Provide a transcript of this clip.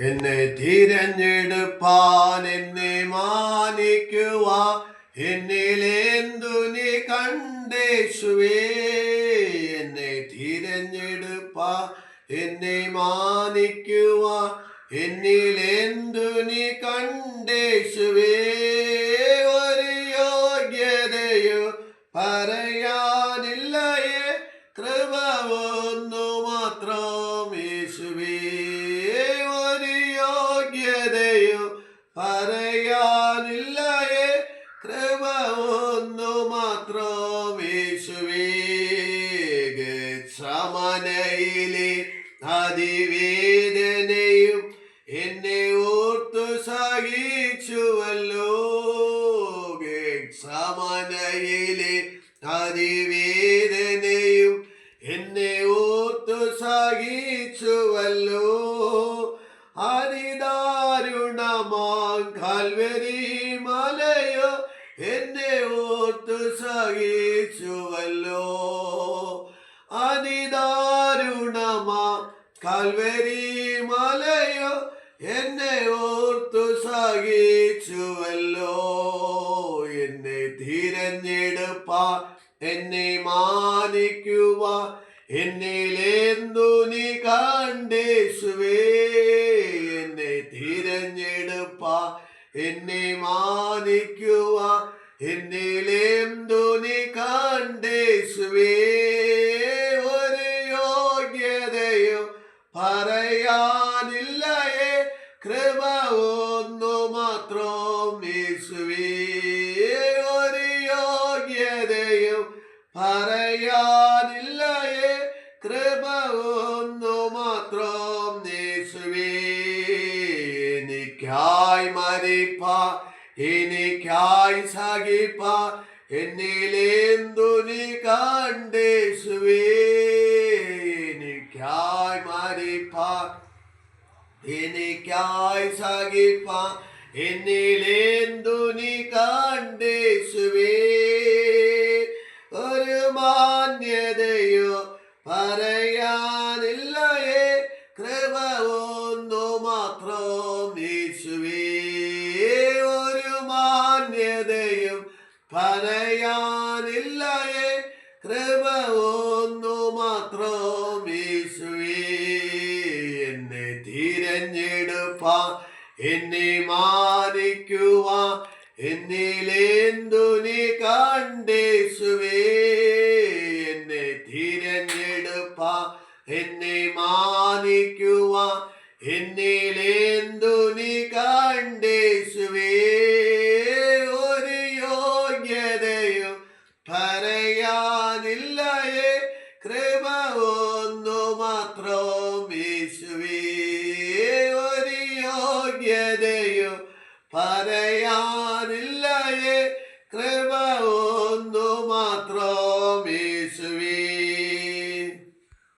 എന്നെ തിരഞ്ഞെടുപ്പാൻ എന്നെ മാനിക്കുവാ. എന്നിലെന്തു നീ കണ്ടേശുവേ? എന്നെ തിരഞ്ഞെടുപ്പാ. എന്നെ മാനിക്കുവാ. എന്നിലെന്തു നീ കണ്ടേശുവേ? ഒരു യോഗ്യതയോ പറയാനില്ലയേ അതിവേദനയും എന്നെ ഓർത്തു സഹിച്ചുവല്ലോ. സമനയിലെ അതിവേദനയും എന്നെ ഓർത്തു സഹിച്ചുവല്ലോ. അതിദാരുണമാം മലയോ എന്നെ ഓർത്തു സഹിച്ചുവല്ലോ. അതിദാരുണമാ കൽവരി മലയോ എന്നെ ഓർത്തു സഹിച്ചുവല്ലോ. എന്നെ തിരഞ്ഞെടുപ്പ എന്നെ മാനിക്കുക എന്നിലെന്തു നീ കണ്ടേശുവേ. എന്നെ തിരഞ്ഞെടുപ്പ എന്നെ മാനിക്കുക എന്നിലെന്തു നീ കണ്ടേശുവേ. പറയാനില്ലയേ കൃപ ഒന്നു മാത്രം ഒരു യോഗ്യതയും പറയാനില്ലയേ കൃപ ഒന്നു മാത്രം യേശുവേ. എനിക്കായി മരിപ്പ എനിക്കായി സഹിപ്പ എന്നിലേന്തു നീ കണ്ടേശുവേ? എനിക്കായി സഹിപ്പ. എന്നിലേന്തു നീ കണ്ടേശുവേ? ഒരു മാന്യതയോ പറയാനില്ലയേ. കൃപ ഒന്നു മാത്രം യേശുവേ. ഒരു മാന്യതയും പറയാനില്ലയേ. കൃപ ഒന്നു മാത്രം യേശുവേ. തിരഞ്ഞെടുപ്പ. എന്നെ മാനിക്കുക എന്നിലേന്തു നീ കണ്ടേശുവേ? എന്നെ തിരഞ്ഞെടുപ്പ. എന്നെ മാനിക്കുക എന്നിലെന്തു യോഗ്യതയും പറയാനില്ലയേ കൃപ ഒന്നു